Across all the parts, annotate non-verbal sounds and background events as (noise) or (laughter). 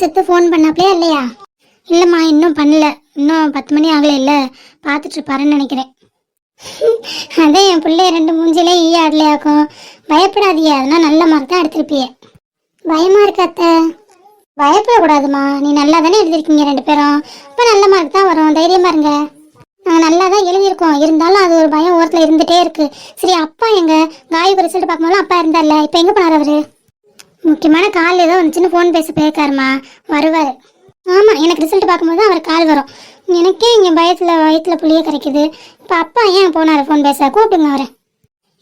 செத்து ஃபோன் பண்ணாப்லையா இல்லையா? இல்லைம்மா இன்னும் பண்ணல. இன்னும் பத்து மணி ஆகல இல்லை. பார்த்துட்டு இருப்பாருன்னு நினைக்கிறேன். அதே என் பிள்ளைய ரெண்டு மூஞ்சிலே ஈ ஆடலையாக்கும் பயப்படாதீங்க. அதெல்லாம் நல்ல மார்க் தான் எடுத்திருப்பியே. பயமா இருக்காத்த பயப்படக்கூடாதுமா நீ நல்லா தானே எழுதிருக்கீங்க ரெண்டு பேரும். இப்போ நல்ல மார்க் தான் வரும். தைரியமா இருங்க நாங்கள் நல்லா தான் எழுதியிருக்கோம். இருந்தாலும் அது ஒரு பயம் ஓரத்தில் இருந்துகிட்டே இருக்கு. சரி அப்பா எங்க? காயுக்கு ரிசல்ட் பார்க்கும்போது அப்பா இருந்தார்ல. இப்போ எங்கே போனார் அவர்? முக்கியமான கால் ஏதோ வந்துச்சுன்னு ஃபோன் பேச போயிருக்காருமா வருவார். ஆமாம் எனக்கு ரிசல்ட் பார்க்கும்போது தான் அவர் கால் வரும். எனக்கே இங்கே பயத்தில் வயிற்றுல புளிய கிடைக்குது இப்போ அப்பா ஏன் போனார் ஃபோன் பேச? கூப்பிடுங்க அவரை.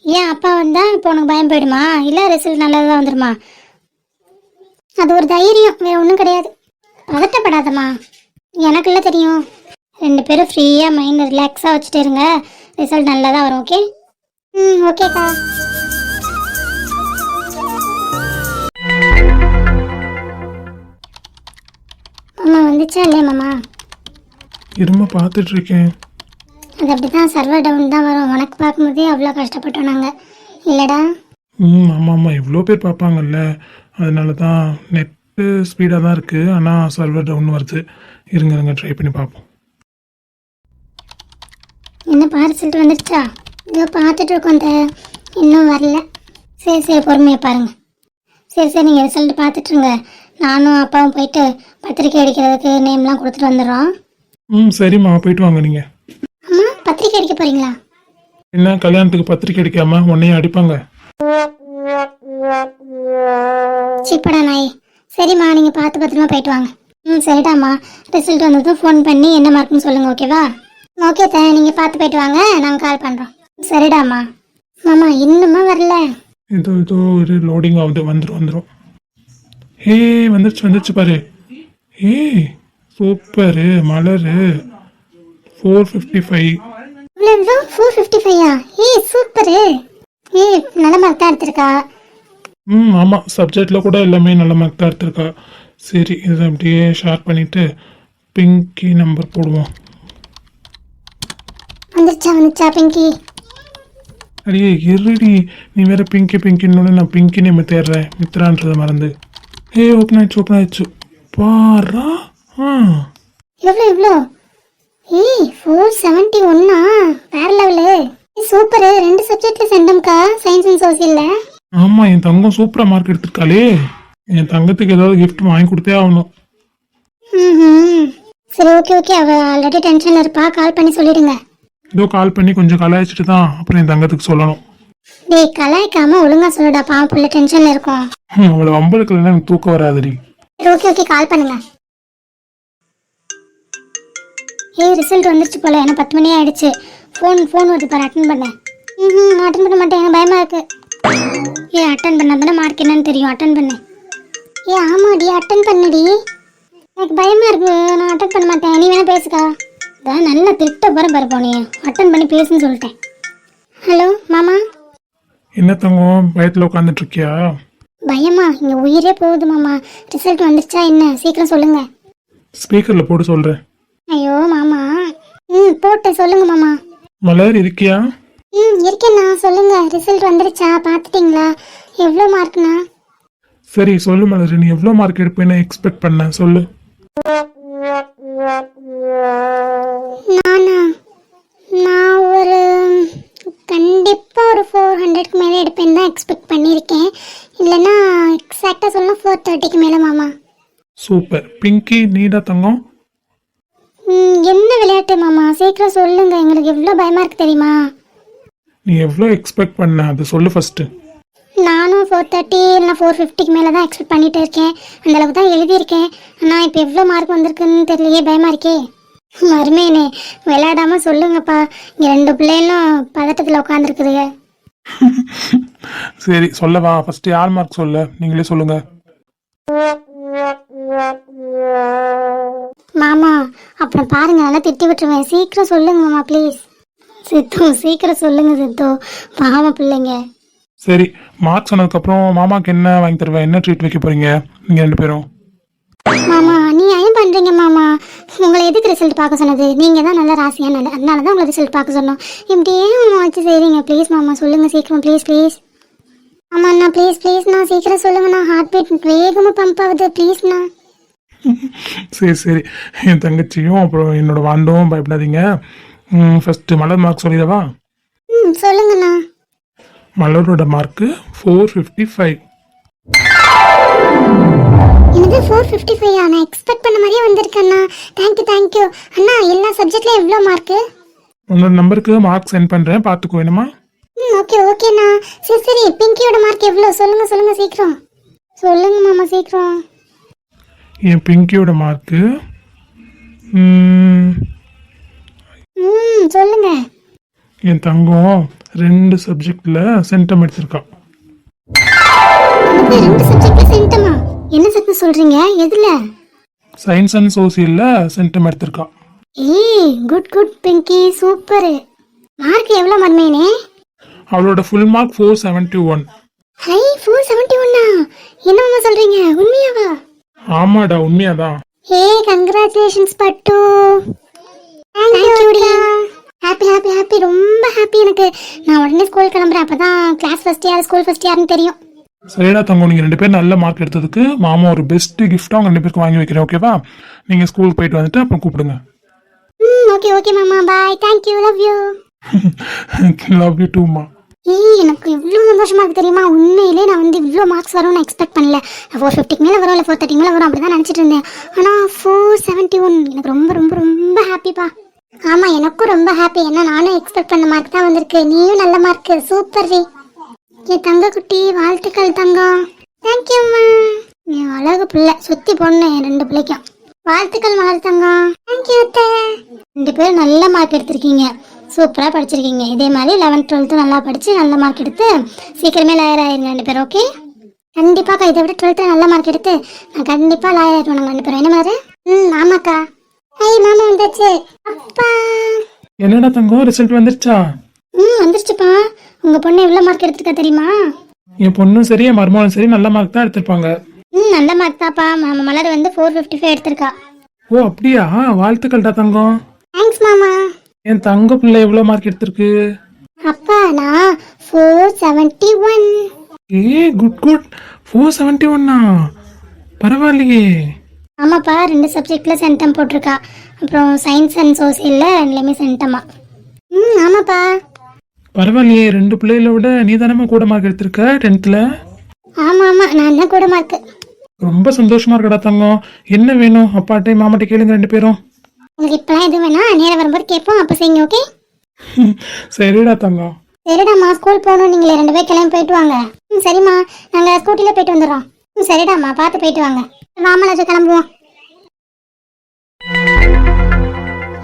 ஏன் அப்பா வந்தால் இப்போ உனக்கு பயம் போயிடுமா? இல்லை ரிசல்ட் நல்லதாக வந்துடுமா அது ஒரு தைரியம் வேறு ஒன்றும் கிடையாது. பதட்டப்படாதம்மா. எனக்குள்ள தெரியும். ரெண்டு பேரும் ஃப்ரீயாக மைண்ட் ரிலாக்ஸாக வச்சுட்டு இருங்க. ரிசல்ட் நல்லதாக வரும் ஓகே ம் ஓகேக்கா வந்துச்சா இல்லையா மாமா? இரும்ப பார்த்துட்டு இருக்கேன் அது அப்படி தான் சர்வர் டவுன் தான் வரும். உனக்கு பார்க்கும்போதே அவ்வளோ கஷ்டப்பட்டோம் நாங்கள் இல்லைடா. ம் ஆமாம் ஆமாம் எவ்வளோ பேர் பார்ப்பாங்கல்ல. அதனால தான் நெட்டு ஸ்பீடாக தான் இருக்குது ஆனால் சர்வர் டவுன் வருது. இருங்க இருங்க ட்ரை பண்ணி பார்ப்போம். என்னப்பா ரிசல்ட் வந்துடுச்சா இதோ பார்த்துட்டு இருக்கோம் இன்னும் வரல. சரி சரி பொறுமையாக பாருங்க. சரி சரி நீங்கள் ரிசல்ட் பார்த்துட்ருங்க. நானும் அப்பாவும் போயிட்டு பத்திரிக்கை அடிக்கிறதுக்கு நேம்லாம் கொடுத்துட்டு வந்துடுறோம். ம் சரிம்மா போயிட்டு வாங்க நீங்கள் அம்மா பத்திரிக்கை அடிக்க போகிறீங்களா என்ன கல்யாணத்துக்கு பத்திரிக்கை அடிக்காம உன்னையும் அடிப்பாங்க? சிப்படா நாய். சரிம்மா நீங்கள் பார்த்து பத்திரமா போயிட்டு வாங்க. ம் சரிடாம்மா. ரிசல்ட் வந்ததும் ஃபோன் பண்ணி என்ன மார்க்னு சொல்லுங்கள் ஓகேவா ஓகே த நீங்கள் பார்த்து போயிட்டு வாங்க நாங்கள் கால் பண்ணுறோம் சரிடாம்மா. மாமா இன்னுமா வரல? இதோ இதோ ஒரு லோடிங் ஆகுது வந்துடும் வந்துடும் ஹே வந்துருச்சு வந்துருச்சு பாரு. ஏ super Malar. Four fifty five four fifty ஃபைவா ஏய் சூப்பரு. ஏய் நல்ல மார்க் தான் எடுத்திருக்கா. ம் ஆமாம் சப்ஜெக்டில் கூட எல்லாமே நல்ல மார்க் தான் எடுத்திருக்கா. சரி இதை அப்படியே ஷேர் பண்ணிவிட்டு பிங்கி நம்பர் போடுவோம். வந்துருச்சா வந்துச்சா பிங்கி அடியே இருடி. நீ வேற பிங்கி பிங்கின்னு நான் பிங்கி நேம் தேடுறேன். மித்ரான்றதை மறந்து. ஏ ஓப்பன் ஆயிடுச்சு ஓப்பன் ஆயிடுச்சு. பாரா? ஆ. எவ்வளோ எவ்வளோ? ஏய் ஃபோர் செவன்ட்டி ஒன்னா வேற லெவலு சூப்பரு ரெண்டு சப்ஜெக்ட்ல செண்டம்க்கா சயின்ஸ் அண்ட் சோசியலில் ஆமாம் என் தங்கம் சூப்பராக மார்க் எடுத்திருக்காளே. என் தங்கத்துக்கு ஏதாவது gift வாங்கி கொடுத்தே ஆகணும். சரி ஓகே ஓகே அவ ஆல்ரெடி டென்ஷனில் இருப்பா. கால் பண்ணி சொல்லிடுங்க. ஏதோ கால் பண்ணி கொஞ்சம் கலாய்ச்சிட்டு தான் அப்புறம் என் தங்கத்துக்கு சொல்லணும். டேய் கலாய்க்காம ஒழுங்கா சொல்லுடா பாவம் புள்ள டென்ஷன்ல இருக்கும். அவளை வம்பளுக்கு எனக்கு தூக்கம் வராதுடி. ஓகே ஓகே கால் பண்ணுங்க. ஏய் ரிசல்ட் வந்துருச்சு போல எனக்கு பத்து மணி ஆயிடுச்சு. ஃபோன் ஃபோன் வருது பாரு அட்டன் பண்ண. ம் அட்டன் பண்ண மாட்டேன் எனக்கு பயமா இருக்கு. ஏ அட்டன் பண்ணா தானே மார்க் என்னன்னு தெரியும் அட்டன் பண்ணு. ஏ ஆமாடி அட்டன் பண்ணுடி. எனக்கு பயமா இருக்கு நான் அட்டன் பண்ண மாட்டேன் நீ வேணா பேசுக்கா. அதான் நல்லா திட்ட போற பாரு போனே அட்டன் பண்ணி பேசுன்னு சொல்லிட்டேன். ஹலோ மாமா? என்ன தங்கம்? பயத்தில் உட்காந்துட்டு இருக்கியா பயமா? இங்க உயிரே போகுது மாமா. ரிசல்ட் வந்துருச்சா என்ன? சீக்கிரம் சொல்லுங்க. ஸ்பீக்கரில் போட்டு சொல்கிறேன் ஐயோ மாமா. ம் போட்டேன் சொல்லுங்க மாமா. மலர் இருக்கியா? ம் இருக்கேண்ணா. சொல்லுங்க. ரிசல்ட் வந்துருச்சா? பார்த்துட்டீங்களா? எவ்வளோ மார்க்ண்ணா சரி சொல்லு மலர். நீ எவ்வளோ மார்க் எடுப்பேன்னு எக்ஸ்பெக்ட் பண்ண. சொல்லு. நானா? நான் ஒரு கண்டிப்பாக ஒரு ஃபோர் ஹண்ட்ரட்க்கு மேலே எடுப்பேன்னு தான் எக்ஸ்பெக்ட் பண்ணியிருக்கேன். இல்லைன்னா எக்ஸாக்டாக சொல்லலாம் ஃபோர் தேர்ட்டிக்கு மேலே மாமா. சூப்பர். பிங்கி நீடா தங்கம்? என்ன விளையாட்டு மாமா? சீக்கிரம் சொல்லுங்க. எங்களுக்கு எவ்வளோ பயமாக இருக்கு தெரியுமா? நீ எவ்வளோ எக்ஸ்பெக்ட் பண்ண? அது சொல்லு ஃபஸ்ட்டு நானும் ஃபோர் தேர்ட்டி இல்லைனா ஃபோர் ஃபிஃப்டிக்கு மேலே தான் எக்ஸ்பெக்ட் பண்ணிட்டு இருக்கேன். அந்த அளவுக்கு தான் எழுதியிருக்கேன். ஆனால் இப்போ எவ்வளோ மார்க் வந்திருக்குன்னு தெரியலையே. பயமா இருக்கே. மருமேனே விளையாடாம சொல்லுங்கப்பா. இங்கே ரெண்டு பிள்ளைகளும் பதட்டத்தில் உட்காந்துருக்குதுங்க சரி சொல்லவா. ஃபர்ஸ்ட் யார் மார்க் சொல்ல? நீங்களே சொல்லுங்க. மாமா அப்புறம் பாருங்க நல்லா திட்டி விட்டுருவேன் சீக்கிரம் சொல்லுங்க மாமா ப்ளீஸ் சித்து சீக்கிரம் சொல்லுங்க சித்து. பாவம் பிள்ளைங்க. சரி மார்க் சொன்னதுக்கப்புறம் மாமாக்கு என்ன வாங்கி தருவேன் என்ன ட்ரீட் வைக்க போறீங்க? நீங்க ரெண்டு பேரும். மாமா நீ ஏன் பண்றீங்க மாமா? உங்களை எதுக்கு ரிசல்ட் பார்க்க சொன்னது? நீங்க தான் நல்ல ராசியா? நல்ல அதனால தான் உங்களை ரிசல்ட் பார்க்க சொன்னோம். இப்படியே மாமா வச்சு செய்றீங்க? ப்ளீஸ் மாமா சொல்லுங்க சீக்கிரம். ப்ளீஸ் ப்ளீஸ் ஆமாண்ணா ப்ளீஸ் ப்ளீஸ்ண்ணா சீக்கிரம் சொல்லுங்கண்ணா ஹார்ட் பீட் வேகமாக பம்ப் ஆகுது. ப்ளீஸ்ண்ணா சரி சரி. என் தங்கச்சியும் அப்புறம் என்னோட வாண்டும் பயப்படாதீங்க. ஃபர்ஸ்ட் மலர் மார்க் சொல்லிடவா? ம் சொல்லுங்கண்ணா மலரோட மார்க்கு ஃபோர் ஃபிஃப்டி ஃபைவ் எனக்கு ஃபோர் ஃபிஃப்டி ஃபைவ் நான் எக்ஸ்பெக்ட் பண்ண மாதிரியே வந்திருக்கேண்ணா தேங்க்யூ தேங்க்யூ அண்ணா எல்லா சப்ஜெக்ட்லையும் எவ்வளோ மார்க்கு உன்னோட நம்பருக்கு மார்க் சென்ட் பண்ணுறேன் பார்த்துக்கோ என்னம்மா? ம் ஓகே ஓகேண்ணா சரி சரி பிங்கியோட மார்க் எவ்வளோ சொல்லுங்க சொல்லுங்க சீக்கிரம். சொல்லுங்க மாமா சீக்கிரம். என் பிங்கியோட மார்க்கு ம், ம் சொல்லுங்க. என் தங்கம் ரெண்டு சப்ஜெக்டில் சென்டம் எடுத்திருக்கான். ரெண்டு சப்ஜெக்ட்ல சென்டமா என்ன சத்து சொல்றீங்க? எதுல? சயின்ஸ் அண்ட் சோசியலில் சென்டம் எடுத்திருக்கான் ஏய் good good Pinky super mark எவ்வளோ மர்மேனே? அவளோட full mark four seventy one high four seventy ஒன்னா என்ன மாமா சொல்றீங்க? உண்மையாவா? ஆமாடா உண்மையாதான். ஹே கங்க்ராச்சுலேஷன்ஸ் பட்டு. Thank you happy happy happy ரொம்ப ஹாப்பி எனக்கு. நான் உடனே ஸ்கூல் கிளம்புறேன். அப்பதான் கிளாஸ் ஃபர்ஸ்ட் யார் ஸ்கூல் ஃபர்ஸ்ட் யாருன்னு தெரியும். சரிடா தங்கம் நீங்கள் ரெண்டு பேரும் நல்ல மார்க் எடுத்ததுக்கு மாமா ஒரு பெஸ்ட் கிஃப்ட்டாக உங்கள் ரெண்டு பேருக்கு வாங்கி வைக்கிறேன் ஓகேவா நீங்கள் ஸ்கூலுக்கு போயிட்டு வந்துட்டு அப்புறம் கூப்பிடுங்க. ம் ஓகே ஓகே மாமா. Bye thank you love you love you டூமா ஏய் எனக்கு இவ்வளோ சந்தோஷமா இருக்கு தெரியுமா? உண்மையிலே நான் வந்து இவ்வளோ மார்க்ஸ் வரும்னு எக்ஸ்பெக்ட் பண்ணல. ஃபோர் ஃபிஃப்டிக்கு மேலே வரும் இல்லை ஃபோர் தேர்ட்டிக்கு மேலே வரும் அப்படி தான் நினச்சிட்டு இருந்தேன். ஆனால் ஃபோர் செவன்ட்டி ஒன் எனக்கு ரொம்ப ரொம்ப ரொம்ப ஹாப்பிப்பா ஆமாம் எனக்கும் ரொம்ப ஹாப்பி ஏன்னா நானும் எக்ஸ்பெக்ட் பண்ண மார்க் தான் வந்திருக்கு. நீயும் நல்ல மார்க் சூப்பர் ரீ என் தங்க குட்டி வாழ்த்துக்கள் தங்கம். தேங்க்யூம்மா என் அழகு பிள்ளை சுத்தி பொண்ணு என் ரெண்டு பிள்ளைக்கும். வாழ்த்துக்கள் மலர் தங்கம். தேங்க்யூ அத்தை. ரெண்டு பேரும் நல்ல மார்க் எடுத்திருக்கீங்க. சூப்பராக படிச்சிருக்கீங்க. இதே மாதிரி லெவன்த் டுவெல்த்து நல்லா படித்து நல்ல மார்க் எடுத்து சீக்கிரமே லாயர் ஆயிருங்க ரெண்டு பேரும் ஓகே கண்டிப்பாக்கா இதை விட டுவெல்த்தில் நல்ல மார்க் எடுத்து நான் கண்டிப்பாக லாயர் ஆயிடுவோம் நாங்கள் ரெண்டு பேரும். என்ன மாதிரி? ம் ஆமாக்கா. ஐ மாமா வந்தாச்சு. அப்பா. என்னடா தங்கம்? ரிசல்ட் வந்துருச்சா? ம் வந்துருச்சுப்பா. உங்கள் பொண்ணு எவ்வளோ மார்க் எடுத்திருக்கா தெரியுமா? என் பொண்ணும் சரி என் மருமகனும் சரி நல்ல மார்க் தான் எடுத்திருப்பாங்க. ம் நல்ல மார்க் தான்ப்பா. நம்ம மலர் வந்து ஃபோர் ஃபிஃப்டி ஃபைவ் எடுத்திருக்கா. ஓ அப்படியா? வாழ்த்துக்கள்டா தங்கம். தேங்க்ஸ் மாமா. என் தங்க பிள்ளை எவ்வளோ மார்க் எடுத்திருக்கு? அப்பா நான் ஃபோர் செவன்ட்டி ஒன் ஏ குட் குட் ஃபோர் செவன்ட்டி ஒன்னா பரவாயில்லையே. ஆமாப்பா ரெண்டு சப்ஜெக்டில் சென்டம் போட்டிருக்கா. அப்புறம் சயின்ஸ் அண்ட் சோசியலில் ரெண்டுலேயுமே சென்டமா ம் ஆமாப்பா. பரவாயில்லையே ரெண்டு பிள்ளைகளை விட நீ தானே கூட மார்க் எடுத்திருக்க டென்த்தில் ஆமாம் ஆமாம் நான் தான் கூட மார்க்கு ரொம்ப சந்தோஷமா இருக்கடா தங்கம். என்ன வேணும்? அப்பாட்டே மாமாட்டே கேளுங்க ரெண்டு பேரும். உங்களுக்கு இப்போலாம் எதுவும் வேணா? நேரம் வரும்போது கேட்போம் அப்போ செய்யுங்க ஓகே சரிடா தங்கம். சரிடாம்மா ஸ்கூல் போகணும் நீங்களே ரெண்டு பேர் கிளம்பி போயிட்டு வாங்க. ம் சரிம்மா நாங்கள் ஸ்கூட்டியில் போயிட்டு வந்துடுறோம். ம் சரிடாம்மா பார்த்து போயிட்டு வாங்க. மாமலாச்சும் கிளம்புவோம்.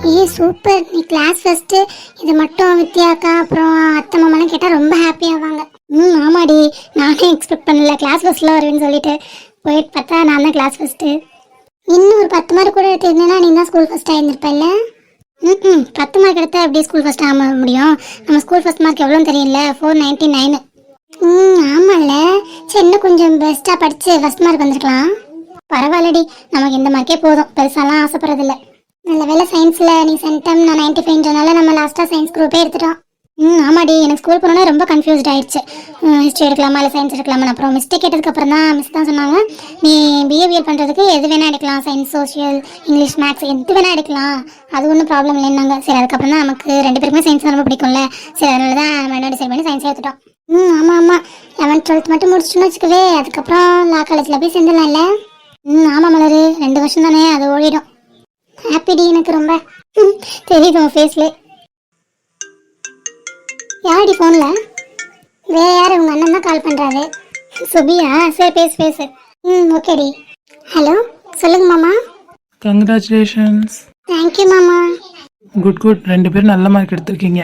ஏ சூப்பர் நீ கிளாஸ் ஃபஸ்ட்டு இது மட்டும் வித்யாக்கா அப்புறம் அத்தை மாமாலாம் கேட்டால் ரொம்ப ஹாப்பி ஆவாங்க. ம் ஆமாடி. நானே எக்ஸ்பெக்ட் பண்ணல. கிளாஸ் ஃபஸ்ட்டில் வருவேன்னு சொல்லிட்டு போயிட்டு பார்த்தா நான் தான் கிளாஸ் ஃபஸ்ட்டு இன்னும் ஒரு பத்து மார்க் கூட எடுத்திருந்தேன்னா நீ தான் ஸ்கூல் ஃபஸ்ட் ஆயிருந்திருப்பல்ல ம் ம். பத்து மார்க் எடுத்தால் எப்படி ஸ்கூல் ஃபஸ்ட் ஆக முடியும்? நம்ம ஸ்கூல் ஃபஸ்ட் மார்க் எவ்வளோன்னு தெரியல. ஃபோர் நைன்ட்டி நைனு ம் ஆமாம்ல சரி இன்னும் கொஞ்சம் பெஸ்ட்டாக படித்து ஃபஸ்ட் மார்க் வந்திருக்கலாம். பரவாயில்லடி. நமக்கு இந்த மார்க்கே போதும். பெருசாலாம் ஆசைப்படுறதில்ல. நல்ல வேலை சயின்ஸில் நீ சென்டம் நான் நைன்டி ஃபைவ்ன்றனால நம்ம லாஸ்ட்டாக சயின்ஸ் குரூப்பே எடுத்துட்டோம். ம் ஆமாடி. எனக்கு ஸ்கூல் போனோன்னே ரொம்ப கன்ஃபியூஸ்ட் ஆயிடுச்சு. ஹிஸ்ட்ரி எடுக்கலாமா இல்லை சயின்ஸ் எடுக்கலாமா அப்புறம் மிஸ்டேக் கேட்டதுக்கப்புறம் தான் மிஸ் தான் சொன்னாங்க. நீ பிஹேவியர் பண்ணுறதுக்கு எது வேணால் எடுக்கலாம். சயின்ஸ் சோஷியல் இங்கிலீஷ் மேக்ஸ் எது வேணால் எடுக்கலாம். அது ஒன்றும் ப்ராப்ளம் இல்லைன்னாங்க சரி அதுக்கப்புறம் தான் நமக்கு ரெண்டு பேருக்குமே சயின்ஸ் ரொம்ப பிடிக்கும்ல. சரி அதனால தான் நம்ம என்ன டிசைட் பண்ணி சயின்ஸ் எடுத்துட்டோம். ம் ஆமாம் ஆமாம் லெவன்த் டுவெல்த் மட்டும் முடிச்சிட்டோன்னு வச்சுக்கவே. அதுக்கப்புறம் லா காலேஜில் போய் சேர்ந்துடலாம்ல. ம் ஆமாம் மலர். ரெண்டு வருஷம் தானே அது ஓடிடும். ஹாப்பிடி எனக்கு ரொம்ப. தெரியுது உன் ஃபேஸ்ல யாரடி ஃபோனில் வேற யார் உங்கள் அண்ணன் தான் கால் பண்ணுறாரு சுபியா சரி பேசு பேசு. ம் ஓகேடி ஹலோ சொல்லுங்க மாமா. கங்க்ராச்சுலேஷன்ஸ் தேங்க்யூ மாமா. குட் குட் ரெண்டு பேரும் நல்ல மார்க் எடுத்திருக்கீங்க.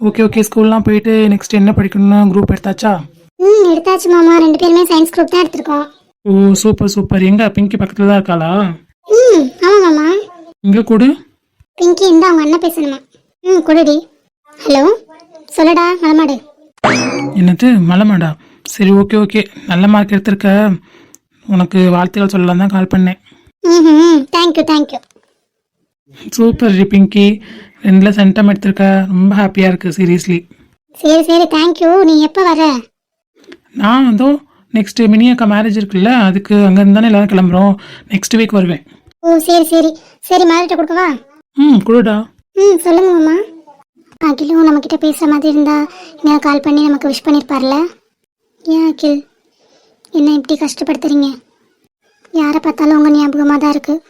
ஓகே ஓகே ஸ்கூல்லாம் போயிட்டு நெக்ஸ்ட் என்ன படிக்கணும்னு குரூப் எடுத்தாச்சா? ம் எடுத்தாச்சு மாமா. ரெண்டு பேருமே சயின்ஸ் குரூப் தான் எடுத்திருக்கோம். ஓ சூப்பர் சூப்பர் எங்க? பிங்கி பக்கத்துல தான் இருக்காளா? ம் ஆமாம் மாமா. இங்க கூடு. பிங்கி இந்த அவங்க அண்ணன் பேசணுமா? ம் கொடுடி. ஹலோ சொல்லுடா மலமாடு. என்னது மலைமாடா? சரி ஓகே ஓகே. நல்ல மார்க் எடுத்திருக்க. உனக்கு வாழ்த்துக்கள் சொல்லலாம் தான் கால் பண்ணேன். ம் தேங்க்யூ தேங்க்யூ சூப்பர் ரி பிங்கி. ரெண்டில் சென்டம் எடுத்திருக்க. ரொம்ப ஹாப்பியாக இருக்குது சீரியஸ்லி சரி சரி தேங்க்யூ நீ எப்போ வர? நான் வந்து நெக்ஸ்ட் மினி அக்கா மேரேஜ் இருக்குல்ல அதுக்கு அங்கேருந்து தானே எல்லாரும் கிளம்புறோம். நெக்ஸ்ட் வீக் வருவேன். ஓ சரி சரி. சரி மாறிட்ட கொடுக்கவா? ம் குடுடா. ம் சொல்லுங்க மாமா. அகிலும் நம்மக்கிட்ட பேசுகிற மாதிரி இருந்தா என்ன கால் பண்ணி நமக்கு விஷ் பண்ணியிருப்பார்ல ஏன் அகில்? என்ன இப்படி கஷ்டப்படுத்துறீங்க? யாரை பார்த்தாலும் உங்கள் ஞாபகமாக தான் இருக்குது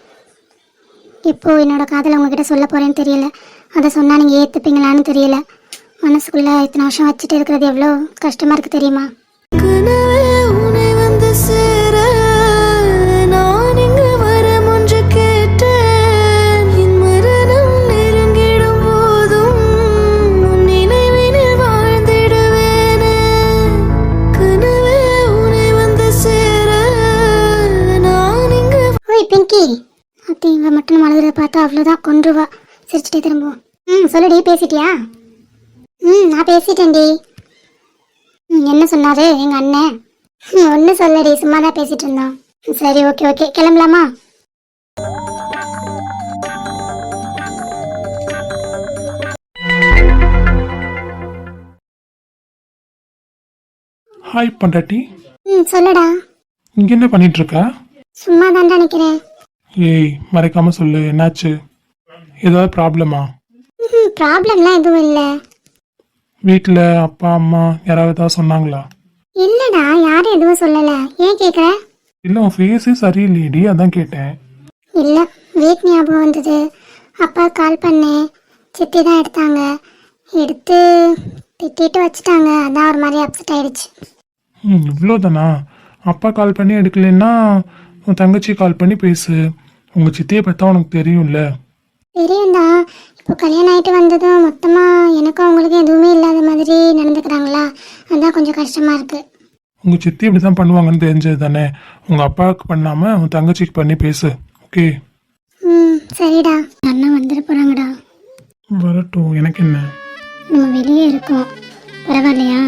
இப்போ என்னோட காதலை உங்ககிட்ட சொல்ல போகிறேன்னு தெரியல. அதை சொன்னால் நீங்கள் ஏற்றுப்பீங்களான்னு தெரியல. மனசுக்குள்ளே இத்தனை வருஷம் வச்சுட்டு இருக்கிறது எவ்வளோ கஷ்டமாக இருக்குது தெரியுமா? பிங்கி அத்தி இவ மட்டும் அழுகிறத பார்த்தா அவ்வளோதான் கொன்றுவா. சிரிச்சிட்டே திரும்புவோம் ம் சொல்லுடி பேசிட்டியா? ம் நான் பேசிட்டேன்டி ம் என்ன சொன்னாரு எங்கள் அண்ணன்? ம் ஒன்றும் சொல்லடி சும்மா தான் பேசிட்டு இருந்தோம் சரி ஓகே ஓகே கிளம்பலாமா? ஹாய் பண்டாட்டி. ம் சொல்லுடா. இங்கே என்ன பண்ணிட்டு இருக்க? சும்மா தான்டா நிற்கிறேன் ஏய் மறைக்காம சொல்லு. என்னாச்சு? ஏதாவது ப்ராப்ளமா ப்ராப்ளம்லாம் எதுவும் இல்லை. வீட்டில் அப்பா அம்மா யாராவது ஏதாவது சொன்னாங்களா? இல்லைடா யாரும் எதுவும் சொல்லலை. ஏன் கேட்குற இல்லை உன் ஃபேஸே சரியில்லையடி அதான் கேட்டேன். இல்லை வீட் ஞாபகம் வந்தது. அப்பா கால் பண்ணேன் சித்தி தான் எடுத்தாங்க. எடுத்து திட்டிட்டு வச்சுட்டாங்க. அதான் ஒரு மாதிரி அப்செட் ஆயிடுச்சு. ம் இவ்வளோதானா அப்பா கால் பண்ணி எடுக்கலைன்னா உன் தங்கச்சி கால் பண்ணி பேசு. உங்கள் சித்தியை பார்த்தா உனக்கு தெரியும்ல. தெரியும்டா. இப்போ கல்யாணம் ஆகிட்டு வந்ததும் மொத்தமாக எனக்கும் அவங்களுக்கும் எதுவுமே இல்லாத மாதிரி நடந்துக்கிறாங்களா? அதான் கொஞ்சம் கஷ்டமாக இருக்குது உங்கள் சித்தி இப்படி தான் பண்ணுவாங்கன்னு தெரிஞ்சது தானே. உங்கள் அப்பாவுக்கு பண்ணாமல் உன் தங்கச்சிக்கு பண்ணி பேசு. ஓகே ம் சரிடா. அண்ணா வந்துட போகிறாங்கடா வரட்டும். எனக்கு என்ன? நம்ம வெளியே இருக்கோம். பரவாயில்லையா?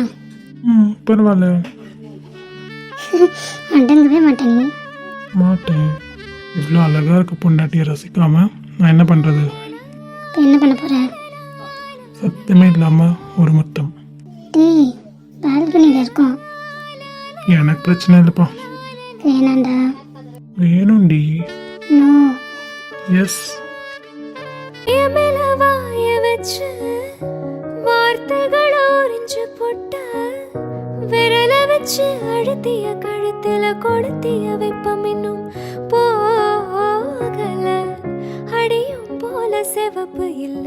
ம் பரவாயில்ல. (laughs) அடங்கவே மாட்டேன் நீ. மாட்டேன். இவ்வளோ அழகாக இருக்க பொண்டாட்டியை ரசிக்காம. நான் என்ன பண்ணுறது என்ன பண்ண போகிற சத்தமே இல்லாமல் ஒரு முத்தம். டேய் பால்கனியில் இருக்கோம். எனக்கு பிரச்சனை இல்லைப்பா. வேணாண்டா. வேணும்டி. நோ. எஸ் வார்த்தைகள் ஓரிஞ்சு போட்ட விரல வச்சு அழுத்திய கழுத்தில கொடுத்திய வெப்பம் இன்னும் போகல. அடியும் போல செவப்பு இல்ல.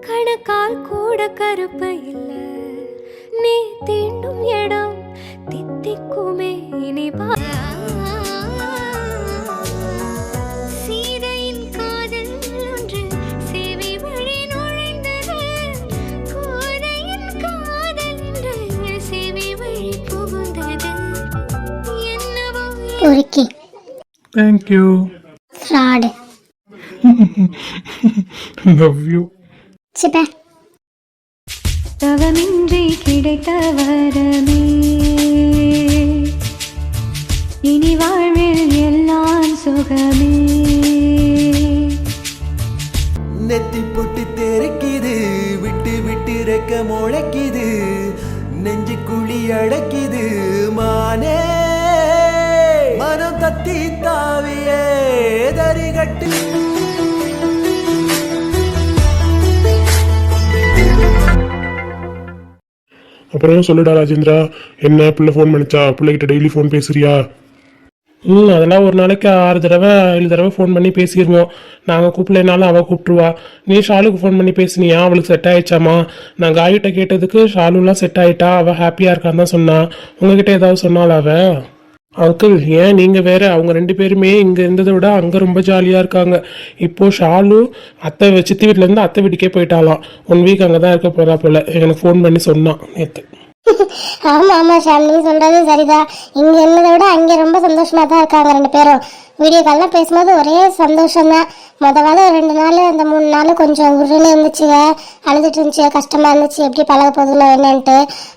கணக்கால் கூட கருப்பு இல்ல. நீ தீண்டும் இடம் தித்திக்குமே இனி பா பொறுக்கி thank you fraud love you சிப்ப தவமின்றி கிடைத்த வரமே இனி வாழ்வில் எல்லாம் சுகமே நெத்தி பொட்டு தெறிக்குது விட்டு விட்டு ரெக்க முளைக்குது நெஞ்சு குழி அடைக்குது மானே மனம் தத்தி தாவியே தரிகட்டு அப்புறம் சொல்லுடா ராஜேந்திரா? என்ன பிள்ளை ஃபோன் பண்ணிச்சா? பிள்ளைகிட்ட டெய்லி ஃபோன் பேசுறியா? ம் அதெல்லாம் ஒரு நாளைக்கு ஆறு தடவை ஏழு தடவை ஃபோன் பண்ணி பேசிடுவோம் நாங்கள் கூப்பிடலைனாலும் அவள் கூப்பிட்ருவா நீ ஷாலுக்கு ஃபோன் பண்ணி பேசுனியா? அவளுக்கு செட் ஆயிடுச்சாமா? நான் காயிட்ட கேட்டதுக்கு ஷாலுலாம் செட் ஆயிட்டா. அவள் ஹாப்பியாக இருக்கான்னு தான் சொன்னா. உங்ககிட்ட ஏதாவது சொன்னாள் அவ? அங்கிள் ஏன் நீங்கள் வேற? அவங்க ரெண்டு பேருமே இங்கே இருந்ததை விட அங்கே ரொம்ப ஜாலியாக இருக்காங்க. இப்போது ஷாலு அத்தை சித்தி வீட்டிலேருந்து அத்தை வீட்டுக்கே போயிட்டாலாம் ஒன் வீக் அங்கே தான் இருக்க போகிறா போல். எனக்கு ஃபோன் பண்ணி சொன்னான் நேற்று (laughs) ஆமா ஆமா ஷாம் நீ சொல்றது சரிதான். இங்க இருந்ததை விட அங்க ரொம்ப சந்தோஷமா தான் இருக்காங்க ரெண்டு பேரும். வீடியோ கால்லாம் பேசும்போது ஒரே சந்தோஷம் தான் ஒரு ரெண்டு நாள் அந்த மூணு நாள் கொஞ்சம் உருன்னு இருந்துச்சுங்க. அழுதுட்டு இருந்துச்சு கஷ்டமா இருந்துச்சு எப்படி பழக போகுதுல என்னன்ட்டு.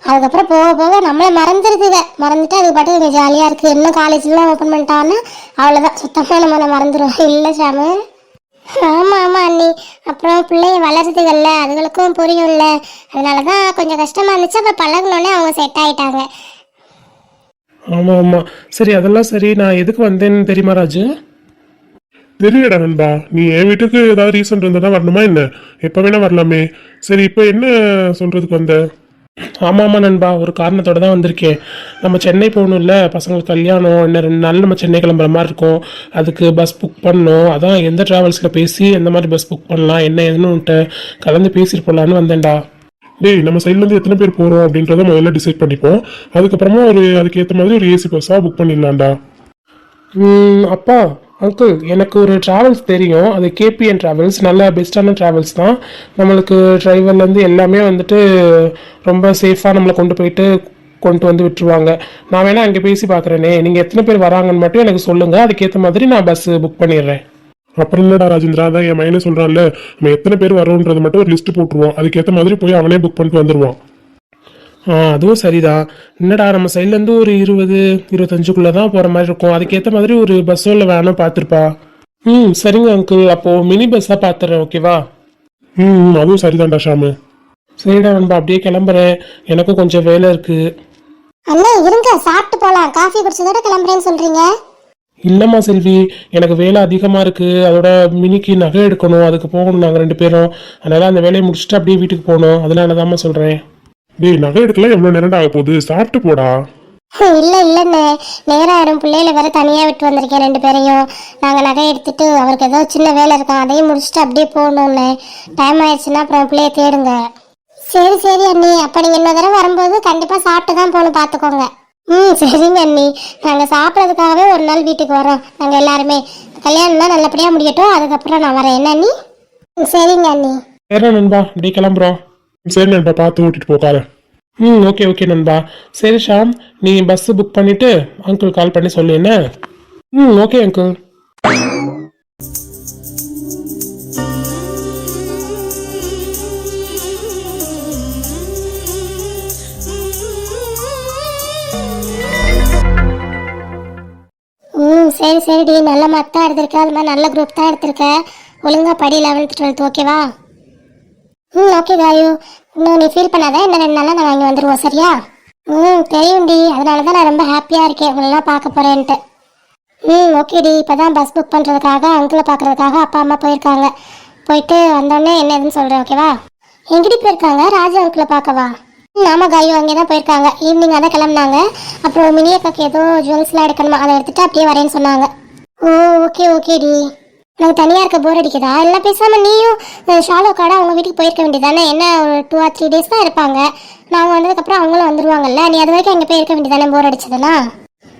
அதுக்கப்புறம் போக போக நம்மளை மறந்துடுதுங்க மறந்துட்டு அது பாட்டு கொஞ்சம் ஜாலியா இருக்கு. இன்னும் காலேஜ்லாம் ஓப்பன் பண்ணிட்டான்னா அவ்வளவுதான். சுத்தமா நம்ம மறந்துடும் இல்ல ஷாமு. ஆமா ஆமா அப்புறம் பிள்ளைங்க வளருதுகள்ல அதுகளுக்கும் புரியும்ல. அதனாலதான் கொஞ்சம் கஷ்டமா இருந்துச்சு. அப்புறம் பழகுனோடனே அவங்க செட் ஆகிட்டாங்க ஆமாம் ஆமாம் சரி அதெல்லாம் சரி. நான் எதுக்கு வந்தேன்னு தெரியுமா ராஜு? தெரியடா நண்பா. நீ என் வீட்டுக்கு ஏதாவது ரீசன் இருந்தால் தான் வரணுமா என்ன? எப்போ வேணா வரலாமே. சரி இப்போ என்ன சொல்றதுக்கு வந்த? ஆமாம் நண்பா ஒரு காரணத்தோட தான் வந்திருக்கேன் நம்ம சென்னை போகணும்ல பசங்களுக்கு கல்யாணம் இன்னும் ரெண்டு நாள் நம்ம சென்னை கிளம்புற மாதிரி இருக்கும். அதுக்கு பஸ் புக் பண்ணணும். அதான் எந்த ட்ராவல்ஸில் பேசி எந்த மாதிரி பஸ் புக் பண்ணலாம் என்ன ஏதுன்னு கலந்து பேசிட்டு போகலான்னு வந்தேன்டா. டேய் நம்ம சைட்லேருந்து எத்தனை பேர் போகிறோம் அப்படின்றத முதல்ல டிசைட் பண்ணிப்போம். அதுக்கப்புறமா ஒரு அதுக்கேற்ற மாதிரி ஒரு ஏசி பஸ்ஸாக புக் பண்ணிடலாம்டா. அப்பா அங்கிள் எனக்கு ஒரு ட்ராவல்ஸ் தெரியும். அது கேபிஎன் ட்ராவல்ஸ் நல்ல பெஸ்ட்டான ட்ராவல்ஸ் தான். நம்மளுக்கு டிரைவர்லேருந்து எல்லாமே வந்துட்டு ரொம்ப சேஃபாக நம்மளை கொண்டு போயிட்டு கொண்டு வந்து விட்டுருவாங்க. நான் வேணால் அங்கே பேசி பார்க்குறேனே நீங்கள் எத்தனை பேர் வராங்கன்னு மட்டும் எனக்கு சொல்லுங்கள் அதுக்கேற்ற மாதிரி நான் பஸ் புக் பண்ணிடுறேன். அப்புறம் இல்லடா ராஜேந்திரா தான் என் மைனே சொல்கிறான்ல நம்ம எத்தனை பேர் வரோன்றது மட்டும் ஒரு லிஸ்ட் போட்டுருவோம். அதுக்கேற்ற மாதிரி போய் அவனே புக் பண்ணிட்டு வந்துடுவான் ஆ அதுவும் சரிதான். என்னடா நம்ம சைட்லேருந்து ஒரு இருபது இருபத்தஞ்சுக்குள்ளே தான் போகிற மாதிரி இருக்கும். அதுக்கேற்ற மாதிரி ஒரு பஸ்ஸோ இல்லை வேணும் பார்த்துருப்பா. ம் சரிங்க அங்கிள் அப்போது மினி பஸ்ஸாக பார்த்துறேன் ஓகேவா ம் அதுவும் சரிதான்டா ஷாமு. சரிடா நண்பா அப்படியே கிளம்புறேன். எனக்கும் கொஞ்சம் வேலை இருக்கு. அண்ணே இருங்க சாப்பிட்டு போலாம். காஃபி குடிச்சதோட கிளம்புறேன்னு சொல்றீங்க. இல்லைம்மா செல்வி. எனக்கு வேலை அதிகமாக இருக்கு. அதோட மினிக்கு நகை எடுக்கணும். அதுக்கு போகணும் நாங்கள் ரெண்டு பேரும். அதனால அந்த வேலையை முடிச்சுட்டு அப்படியே வீட்டுக்கு போகணும். அதனால தாம்மா சொல்கிறேன் டேய் நகை எடுக்கலாம் எவ்வளோ நேரம் ஆக போகுது? சாப்பிட்டு போடா. இல்ல இல்லண்ணே. நேரம் ஆயிடும் பிள்ளைகளை வேற தனியா விட்டு வந்திருக்கேன் ரெண்டு பேரையும். நாங்க நகை எடுத்துட்டு அவருக்கு ஏதோ சின்ன வேலை இருக்கும். அதையும் முடிச்சுட்டு அப்படியே போகணும்னு டைம் ஆயிடுச்சுன்னா அப்புறம் பிள்ளைய தேடுங்க. சரி சரி அண்ணி. அப்ப நீங்க இன்னொரு தடவை வரும்போது கண்டிப்பா சாப்பிட்டு தான் போகணும் பாத்துக்கோங்க ம் சரிங்க அண்ணி. நாங்க சாப்பிட்றதுக்காகவே ஒரு நாள் வீட்டுக்கு வரோம். நாங்க எல்லாருமே. கல்யாணம்லாம் நல்லபடியா முடியட்டும். அதுக்கப்புறம் நான் வரேன். என்ன அண்ணி? ம், சரிங்க அண்ணி. வேற நண்பா. அப்படியே கிளம்புறோம். சரி நண்பா பார்த்து ஓட்டிட்டு போக்கார ம் ஓகே ஓகே நண்பா. சரி ஷாம் நீ பஸ் புக் பண்ணிட்டு அங்கிள் கால் பண்ணி சொல்லு என்ன? ம் ஓகே அங்கிள் ம் சரி சரிடி நல்ல மார்க் தான் எடுத்திருக்க. அது மாதிரி நல்ல குரூப் தான் எடுத்திருக்க. ஒழுங்கா படி லெவன்த் டுவெல்த் ஓகேவா? ம் ஓகே காயு இன்னும் நீ ஃபீல் பண்ணாத. இன்னும் ரெண்டு நாளில் நான் வாங்கி வந்துடுவோம் சரியா? ம் தெரியும்டி அதனால தான் நான் ரொம்ப ஹாப்பியாக இருக்கேன். உங்களெல்லாம் பார்க்க போகிறேன்ட்டு ம் ஓகேடி இப்போ தான் பஸ் புக் பண்ணுறதுக்காக அங்கிளை பார்க்குறதுக்காக அப்பா அம்மா போயிருக்காங்க. போயிட்டு வந்தோடனே என்ன ஏதுன்னு சொல்கிறேன் ஓகேவா எங்கிட்ட போயிருக்காங்க? ராஜா அங்கிளை பார்க்கவா? ம் ஆமாம் காயு அங்கே தான் போயிருக்காங்க. ஈவினிங் அதான் கிளம்புனாங்க. அப்புறம் மினி அக்காக்கு ஏதோ ஜுவல்ஸ்லாம் எடுக்கணுமா? அதை எடுத்துகிட்டு அப்படியே வரேன்னு சொன்னாங்க. ஓ ஓகே ஓகேடி எனக்கு தனியாக இருக்க போர் அடிக்குதா? எல்லாம் பேசாமல் நீயும் அஹ், ஷாலோ அவங்க வீட்டுக்கு போயிருக்க வேண்டியதானே என்ன ஒரு டூ ஆர் த்ரீ டேஸ் தான் இருப்பாங்க. நாங்கள் வந்ததுக்கப்புறம் அவங்களும் வந்துடுவாங்கல்ல நீ அது வரைக்கும் அங்கே போயிருக்க வேண்டியதானே போர் அடிச்சதுன்னா?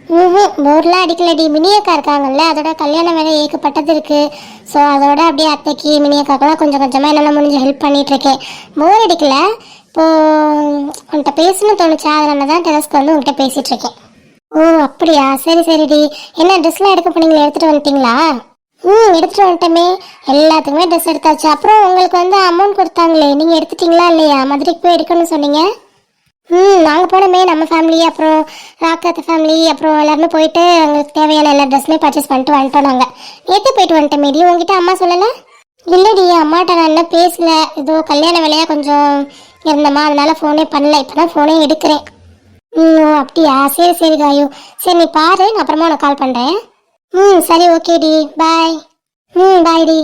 ம் போர்லாம் அடிக்கலடி மினியக்கா இருக்காங்கல்ல? அதோட கல்யாணம் வேலை ஏகப்பட்டது இருக்குது ஸோ அதோட அப்படியே அத்தைக்கு மினியக்காக்கெல்லாம் கொஞ்சம் கொஞ்சமாக என்னால் முடிஞ்ச ஹெல்ப் பண்ணிகிட்ருக்கேன் போர் அடிக்கல. இப்போ உன்கிட்ட பேசணும்னு தோணுச்சா? அதனால தான் டெரஸ்க்கு வந்து உங்கள்கிட்ட பேசிகிட்ருக்கேன் ஓ அப்படியா? சரி சரிடி என்ன ட்ரெஸ்லாம் எடுக்க போனீங்களா? எடுத்துகிட்டு வந்துட்டீங்களா? ம் எடுத்துட்டு வந்துட்டோமே எல்லாத்துக்குமே ட்ரெஸ் எடுத்தாச்சு. அப்புறம் உங்களுக்கு வந்து அமௌண்ட் கொடுத்தாங்களே. நீங்கள் எடுத்துட்டீங்களா இல்லையா? மதுரைக்கு போய் எடுக்கணும்னு சொன்னீங்க. ம் நாங்கள் போனோமே நம்ம ஃபேமிலி அப்புறம் ராக்காத்த ஃபேமிலி அப்புறம் எல்லாருமே போயிட்டு எங்களுக்கு தேவையான எல்லா ட்ரெஸ்ஸுமே பர்ச்சேஸ் பண்ணிட்டு வந்துட்டோம் நாங்கள் நேற்று போயிட்டு வந்துட்டோம் டி உங்ககிட்ட அம்மா சொல்லலை? இல்லைடி அம்மாட்ட நான் என்ன பேசல. ஏதோ கல்யாண வேலையாக கொஞ்சம் இருந்தம்மா அதனால் ஃபோனே பண்ணல. இப்போ தான் ஃபோனே எடுக்கிறேன். ம் ஓ அப்படியா? சரி சரி காயோ. சரி நீ பாரு. நான் அப்புறமா உனக்கு கால் பண்ணுறேன் ம் சரி ஓகேடி பாய் ம் பாய் டி.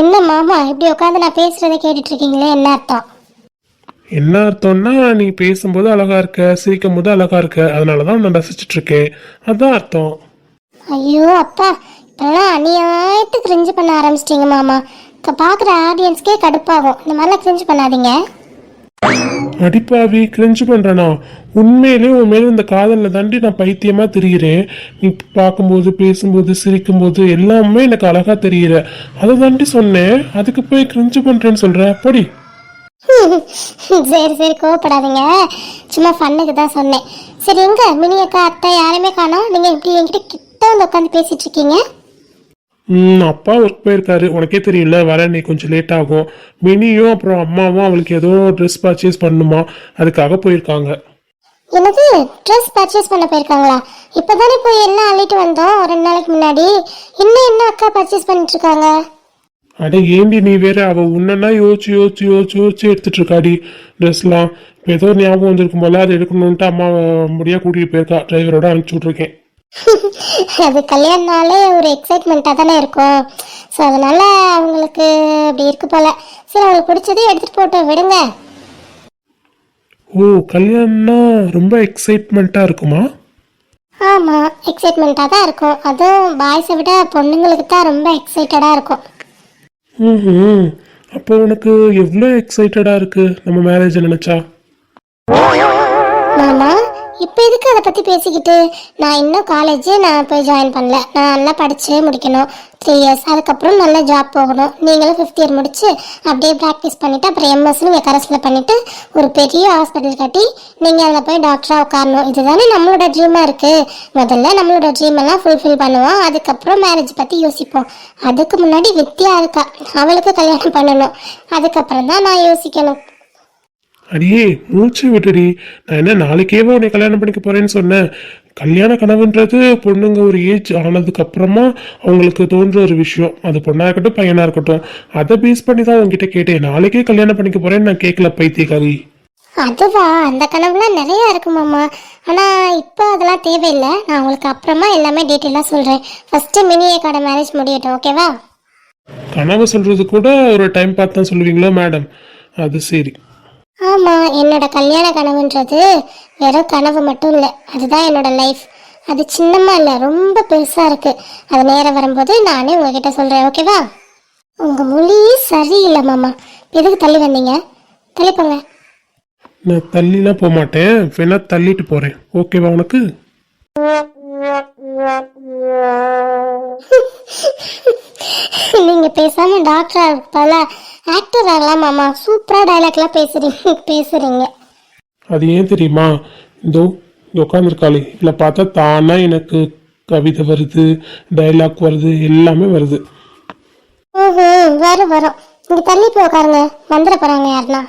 என்ன மாமா இப்படி உட்காந்து நான் பேசுறதை கேட்டுட்டு இருக்கீங்களே என்ன அர்த்தம்? என்ன அர்த்தம்னா நீ பேசும்போது அழகா இருக்க சிரிக்கும் போது அழகா இருக்க அதனால தான் நான் ரசிச்சிட்டு இருக்கேன் அதான் அர்த்தம். ஐயோ அப்பா இப்பெல்லாம் அநியாயத்துக்கு கிரிஞ்சு பண்ண ஆரம்பிச்சிட்டீங்க மாமா. இப்போ பார்க்குற ஆடியன்ஸ்க்கே கடுப்பாகும். இந்த மாதிரிலாம் கிரிஞ்சு பண்ணாதீங்க. அடிப்பாவி கிரிஞ்சு பண்ணுறனா உண்மையிலே உன் மேலே இந்த காதலில் தாண்டி நான் பைத்தியமாக தெரிகிறேன் நீ பார்க்கும்போது பேசும்போது சிரிக்கும்போது எல்லாமே எனக்கு அழகாக தெரிகிற அதை தாண்டி சொன்னேன். அதுக்கு போய் கிரிஞ்சு பண்ணுறேன்னு சொல்கிற அப்படி (laughs) சரி சரி கோவப்படாதீங்க. சும்மா ஃபன்னுக்கு தான் சொன்னேன். சரி எங்க? மினி அக்கா அத்தை யாருமே காணோம். நீங்கள் இப்படி என்கிட்ட கிட்ட வந்து உட்காந்து பேசிட்டு இருக்கீங்க? அப்பா ஒர்க் போயிருக்காரு. உனக்கே தெரியல வர நீ கொஞ்சம் லேட் ஆகும். மினியும் அப்புறம் அம்மாவும் அவளுக்கு ஏதோ ட்ரெஸ் பர்ச்சேஸ் பண்ணுமா? அதுக்காக போயிருக்காங்க. என்னது? ட்ரெஸ் பர்ச்சேஸ் பண்ண போயிருக்காங்களா? இப்போதானே போய் எல்லாம் அள்ளிட்டு வந்தோம் ரெண்டு நாளைக்கு முன்னாடி. இன்னும் என்ன அக்கா பர்ச்சேஸ் பண்ணிட்டு இருக்காங்க அட ஏண்டி நீ வேற? அவ உன்னன்னா யோசிச்சு யோசிச்சு யோசிச்சு யோசிச்சு எடுத்துட்டு இருக்காடி ட்ரெஸ்லாம் இப்போ ஏதோ ஞாபகம் வந்திருக்கும் போல அது எடுக்கணும்ட்டு அம்மா முடியா கூட்டிட்டு போயிருக்கா. டிரைவரோட அனுப்பிச்சு விட்ருக்கேன் அது கல்யாணம்னாலே ஒரு எக்ஸைட்மெண்ட்டாக தானே இருக்கும். ஸோ அதனால அவங்களுக்கு அப்படி இருக்கு போல. சரி அவங்களுக்கு பிடிச்சதே எடுத்துட்டு போட்டு விடுங்க. ஓ கல்யாணம்னா ரொம்ப எக்ஸைட்மெண்ட்டாக இருக்குமா? ஆமாம் எக்ஸைட்மெண்ட்டாக தான் இருக்கும். அதுவும் பாய்ஸை விட பொண்ணுங்களுக்கு தான் ரொம்ப எக்ஸைட்டடாக இருக்கும். ம் அப்போ உனக்கு எவ்வளோ எக்ஸைட்டடாக இருக்கு நம்ம மேரேஜ் நினச்சா? மாமா இப்போ எதுக்கு அதை பற்றி பேசிக்கிட்டு? நான் இன்னும் காலேஜ் நான் போய் ஜாயின் பண்ணல. நான் நல்லா படித்து முடிக்கணும். த்ரீ இயர்ஸ் அதுக்கப்புறம் நல்லா ஜாப் போகணும். நீங்களும் ஃபிஃப்த் இயர் முடிச்சு அப்படியே ப்ராக்டிஸ் பண்ணிவிட்டு அப்புறம் எம்எஸ்னு நீங்கள் கரஸில் பண்ணிவிட்டு ஒரு பெரிய ஹாஸ்பிட்டல் கட்டி நீங்கள் அதில் போய் டாக்டராக உட்காரணும். இதுதானே நம்மளோட ட்ரீமாக இருக்குது முதல்ல நம்மளோட ட்ரீமெல்லாம் ஃபுல்ஃபில் பண்ணுவோம். அதுக்கப்புறம் மேரேஜ் பற்றி யோசிப்போம். அதுக்கு முன்னாடி வித்தியா இருக்கா? அவளுக்கு கல்யாணம் பண்ணணும். அதுக்கப்புறம் தான் நான் யோசிக்கணும். அடியே மூச்சு விட்டுடி நான் என்ன நாளைக்கேவா உன்னை கல்யாணம் பண்ணிக்க போறேன்னு சொன்னேன்? கல்யாண கனவுன்றது பொண்ணுங்க ஒரு ஏஜ் ஆனதுக்கு அப்புறமா அவங்களுக்கு தோன்ற ஒரு விஷயம். அது பொண்ணா இருக்கட்டும் பையனா இருக்கட்டும். அதை பேஸ் பண்ணி தான் உங்ககிட்ட கேட்டேன். நாளைக்கே கல்யாணம் பண்ணிக்க போறேன்னு நான் கேட்கல பைத்தியக்காரி. அதுவா? அந்த கனவுலாம் நிறைய இருக்கு மாமா. ஆனால் இப்போ அதெல்லாம் தேவையில்லை. நான் உங்களுக்கு அப்புறமா எல்லாமே டீட்டெயிலாக சொல்கிறேன் ஃபஸ்ட்டு மினி ஏக்காட மேரேஜ் முடியட்டும் ஓகேவா கனவு சொல்றது கூட ஒரு டைம் பார்த்து தான் சொல்லுவீங்களா மேடம் அது சரி. ஆமாம் என்னோட கல்யாண கனவுன்றது வெறும் கனவு மட்டும் இல்லை. அதுதான் என்னோட லைஃப் அது சின்னமாக இல்லை ரொம்ப பெருசாக இருக்குது அது நேரம் வரும்போது நானே உங்ககிட்ட சொல்கிறேன் ஓகேவா உங்கள் மொழி சரியில்லை மாமா. எதுக்கு தள்ளி வந்தீங்க? தள்ளி போங்க. நான் தள்ளிலாம் போக மாட்டேன் வேணா தள்ளிட்டு போறேன். ஓகேவா உனக்கு? நீங்க பேசாம டாக்டர் ஆகிறதால ஆக்டர் ஆகலாம் மாமா. சூப்பரா டைலாக்லாம் பேசுறீங்க பேசுறீங்க. அது ஏன் தெரியுமா? இதோ உட்காந்துருக்காளே இதில் பார்த்தா தானா எனக்கு கவிதை வருது டைலாக் வருது எல்லாமே வருது. ம் வரும் வரும். இங்க தள்ளி போய் உட்காருங்க. வந்துட போறாங்க யாருன்னா.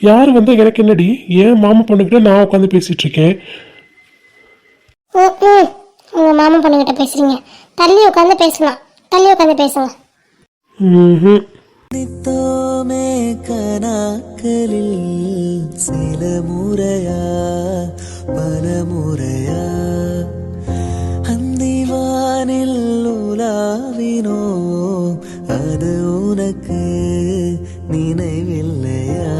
யார் வந்து எனக்கு என்னடி? ஏன் மாமா பொண்ணுகிட்ட நான் உட்காந்து பேசிட்டு இருக்கேன்? ம், ம். உங்க மாமா பொண்ணுகிட்ட பேசுறீங்க. தள்ளி உட்காந்து பேசலாம். தள்ளி உட்காந்து பேசுங்க. ம்ஹும். നിത്തോമേ കനാക്കലിൽ ചില മുറയാ പല മുറയാ അന്തിവാനിൽ ഉലാവിനോ അത് ഉനക്ക് നിനവില്ലയാ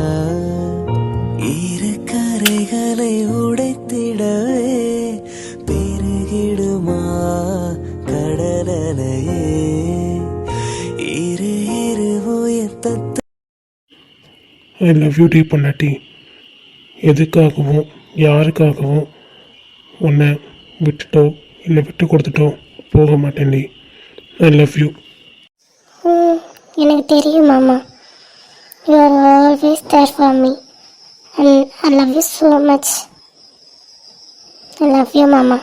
ഇരു കരകളെ ഉടൈ ஐ லவ் யூ டீ பொண்டாட்டி எதுக்காகவும் யாருக்காகவும் உன்னை விட்டுட்டோ இல்லை விட்டு கொடுத்துட்டோ போக மாட்டேன்டி ஐ லவ் யூ எனக்கு தெரியும் மாமா. You are always there for me and I love you so much I love you மாமா.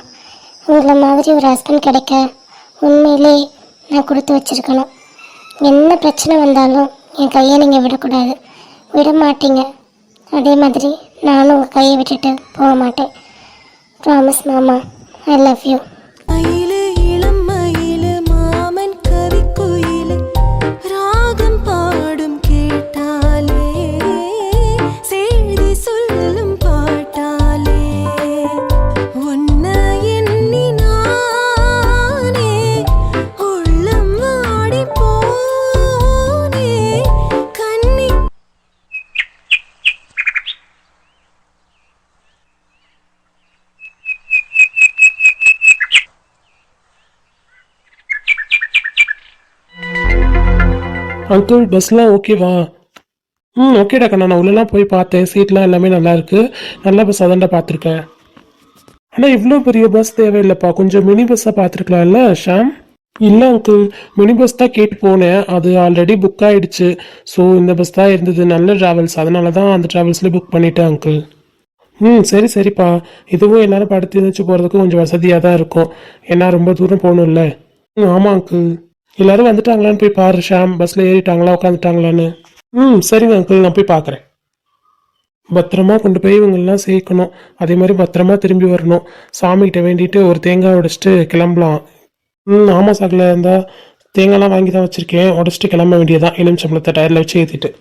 உங்களை மாதிரி ஒரு ஹஸ்பண்ட் கிடைக்க உண்மையிலே நான் கொடுத்து வச்சிருக்கணும். என்ன பிரச்சனை வந்தாலும் என் கையை நீங்கள் விடக்கூடாது. விட மாட்டீங்க அதே மாதிரி நானும் உங்கள் கையை விட்டுட்டு போக மாட்டேன். ப்ராமிஸ் மாமா. ஐ லவ் யூ அங்கிள் பஸ்லாம் ஓகேவா ம் ஓகேடா கண்ணா. நான் உள்ளலாம் போய் பார்த்தேன். சீட்லாம் எல்லாமே நல்லா இருக்கு. நல்ல பஸ் அதான்டா பார்த்துருக்கேன். ஆனால் இவ்வளோ பெரிய பஸ் தேவையில்லைப்பா. கொஞ்சம் மினி பஸ்ஸாக பார்த்துருக்கலாம்ல ஷாம்? இல்லை அங்கிள் மினி பஸ் தான் கேட்டு போனேன். அது ஆல்ரெடி புக் ஆயிடுச்சு. ஸோ இந்த பஸ் தான் இருந்தது. நல்ல ட்ராவல்ஸ் அதனால தான் அந்த ட்ராவல்ஸ்லேயே புக் பண்ணிட்டேன் அங்கிள் ம் சரி சரிப்பா. இதுவும் எல்லாரும் படுத்து இருந்துச்சு போகிறதுக்கு கொஞ்சம் வசதியாக தான் இருக்கும். ஏன்னா ரொம்ப தூரம் போகணும்ல. ம் ஆமாம் அங்கிள் எல்லாரும் வந்துட்டாங்களான்னு போய் பாரு ஷாம். பஸ்ஸில் ஏறிட்டாங்களா உட்காந்துட்டாங்களான்னு ம் சரிங்க அங்கிள் நான் போய் பார்க்குறேன். பத்திரமா கொண்டு போய் இவங்கெல்லாம் சேர்க்கணும். அதே மாதிரி பத்திரமா திரும்பி வரணும். சாமிகிட்ட வேண்டிட்டு ஒரு தேங்காய் உடைச்சிட்டு கிளம்பலாம். ம் ஆமாம் சாக்கில் இருந்தால் தேங்காய்லாம் வாங்கி தான் வச்சுருக்கேன். உடச்சிட்டு கிளம்ப வேண்டியதான் எலுமிச்சம்பளத்தை டயரில் வச்சு ஏற்றிட்டு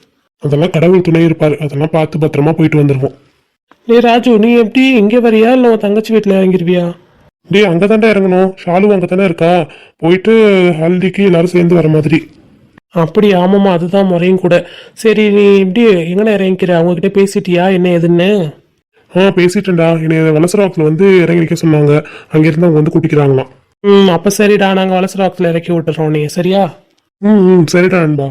அதெல்லாம் கடவுள் துணை இருப்பார். அதெல்லாம் பார்த்து பத்திரமா போயிட்டு வந்துடுவோம் நீ ராஜு நீ எப்படி இங்கே வரியா? இல்லை உன் தங்கச்சி வீட்டில் இறங்கிருவியா? டேய் அங்கே தாண்டா இறங்கணும். ஷாலு அங்கே தானே இருக்கா? போயிட்டு ஹல்திக்கு எல்லாரும் சேர்ந்து வர மாதிரி. அப்படி ஆமாம்மா அதுதான் முறையும் கூட. சரி நீ எப்படி எங்கன இறங்கிக்கிற? அவங்ககிட்ட பேசிட்டியா? என்ன ஏதுன்னு? ஆ பேசிட்டேன்டா. என்னை வலசராக்கில் வந்து இறங்கி வைக்க சொன்னாங்க. அங்கேருந்து அவங்க வந்து கூட்டிக்கிறாங்களாம். ம் அப்போ சரிடா. நாங்கள் வலசராக்கத்தில் இறக்கி விட்டுறோம் நீ. சரியா? ம் ம் சரிடா நண்பா.